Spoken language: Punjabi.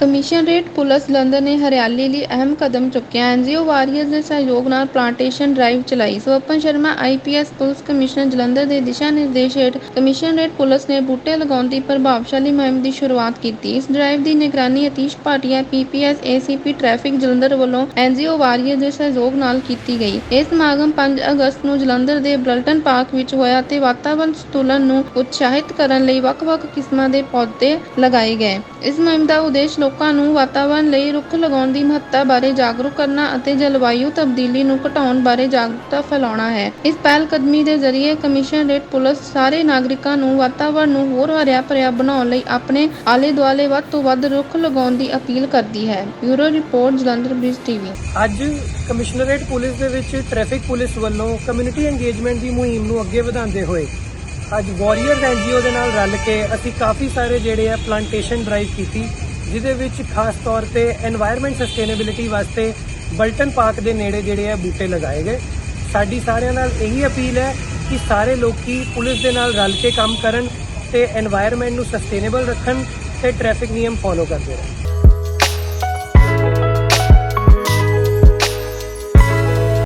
ਕਮਿਸ਼ਨਰੇਟ ਪੁਲਿਸ ਜਲੰਧਰ ਨੇ ਹਰਿਆਲੀ ਲਈ ਅਹਿਮ ਕਦਮ ਚੁੱਕਿਆ ਐਨਜੀਓ ਵਾਰੀਅਰਸ ਦੇ ਸਹਿਯੋਗ ਨਾਲ ਪਲਾਂਟੇਸ਼ਨ ਡਰਾਈਵ ਚਲਾਈ। Swapan Sharma IPS police commissioner Jalandhar ਦੇ ਦਿਸ਼ਾ ਨਿਰਦੇਸ਼ ਹੇਠ ਕਮਿਸ਼ਨਰੇਟ ਪੁਲਿਸ ਨੇ ਬੂਟੇ ਲਗਾਉਣ ਦੀ ਪ੍ਰਭਾਵਸ਼ਾਲੀ ਮੁਹਿੰਮ ਦੀ ਸ਼ੁਰੂਆਤ ਕੀਤੀ। ਇਸ ਡਰਾਈਵ ਦੀ ਨਿਗਰਾਨੀ Atish Bhatia PPS ACP traffic Jalandhar ਵੱਲੋਂ ਐਨਜੀਓ ਵਾਰੀਅਰ ਦੇ ਸਹਿਯੋਗ ਨਾਲ ਕੀਤੀ ਗਈ। ਇਹ ਸਮਾਗਮ 5 ਅਗਸਤ ਨੂੰ ਜਲੰਧਰ ਦੇ ਬਰਲਟਨ ਪਾਰਕ ਵਿੱਚ ਹੋਇਆ ਤੇ ਵਾਤਾਵਰਣ ਸੰਤੁਲਨ ਨੂੰ ਉਤਸ਼ਾਹਿਤ ਕਰਨ ਲਈ ਵੱਖ-ਵੱਖ ਕਿਸਮਾਂ ਦੇ ਪੌਦੇ ਲਗਾਏ ਗਏ। ਇਸ ਮੁਹਿੰਮ ਦਾ ਉਦੇਸ਼ ਲੋਕਾਂ ਨੂੰ ਵਾਤਾਵਰਣ ਲਈ ਰੁੱਖ ਲਗਾਉਣ ਦੀ ਮਹੱਤਤਾ ਬਾਰੇ ਜਾਗਰੂਕ ਕਰਨਾ ਅਤੇ ਜਲਵਾਯੂ ਤਬਦੀਲੀ ਨੂੰ ਘਟਾਉਣ ਬਾਰੇ ਜਾਗਰੂਕਤਾ ਫੈਲਾਉਣਾ ਹੈ। ਇਸ ਪਹਿਲ ਦੇ ਜ਼ਰੀਏ ਕਮਿਸ਼ਨਰੇਟ ਪੁਲਿਸ ਸਾਰੇ ਨਾਗਰਿਕਾਂ ਨੂੰ ਵਾਤਾਵਰਣ ਨੂੰ ਹੋਰ ਹਰਿਆ ਭਰਿਆ ਬਣਾਉਣ ਲਈ ਆਪਣੇ ਆਲੇ ਦੁਆਲੇ ਵੱਧ ਤੋਂ ਵੱਧ ਰੁੱਖ ਲਗਾਉਣ ਦੀ ਅਪੀਲ ਕਰਦੀ ਹੈ। Bureau report, Jalandhar Brij TV. ਅੱਜ ਕਮਿਸ਼ਨਰੇਟ ਪੁਲਿਸ ਦੇ ਵਿੱਚ ਟ੍ਰੈਫਿਕ ਪੁਲਿਸ ਵੱਲੋਂ ਕਮਿਊਨਿਟੀ ਇੰਗੇਜਮੈਂਟ ਦੀ ਮੁਹਿੰਮ ਨੂੰ ਅੱਗੇ ਵਧਾਉਂਦੇ ਹੋਏ ਅੱਜ ਵਾਰੀਅਰ ਐਨਜੀਓ ਦੇ ਨਾਲ ਰਲ ਕੇ ਅਸੀਂ ਕਾਫੀ ਸਾਰੇ ਜਿਹੜੇ ਆ ਪਲਾਂਟੇਸ਼ਨ ਡਰਾਈਵ ਕੀਤੀ। ਜਿਹਦੇ ਵਿੱਚ ਖਾਸ ਤੌਰ ਤੇ এনवायरमेंट ਸਸਟੇਨੇਬਿਲਿਟੀ ਵਾਸਤੇ ਬਲਟਨ ਪਾਰਕ ਦੇ ਨੇੜੇ ਜਿਹੜੇ ਆ ਬੂਟੇ ਲਗਾਏ ਗਏ। ਸਾਡੀ ਸਾਰਿਆਂ ਨਾਲ ਇਹੀ ਅਪੀਲ ਹੈ ਕਿ ਸਾਰੇ ਲੋਕੀ ਪੁਲਿਸ ਦੇ ਨਾਲ ਰਲ ਕੇ ਕੰਮ ਕਰਨ ਤੇ এনवायरमेंट ਨੂੰ ਸਸਟੇਨੇਬਲ ਰੱਖਣ ਤੇ ਟ੍ਰੈਫਿਕ ਨਿਯਮ ਫੋਲੋ ਕਰਦੇ ਰਹਿਣ।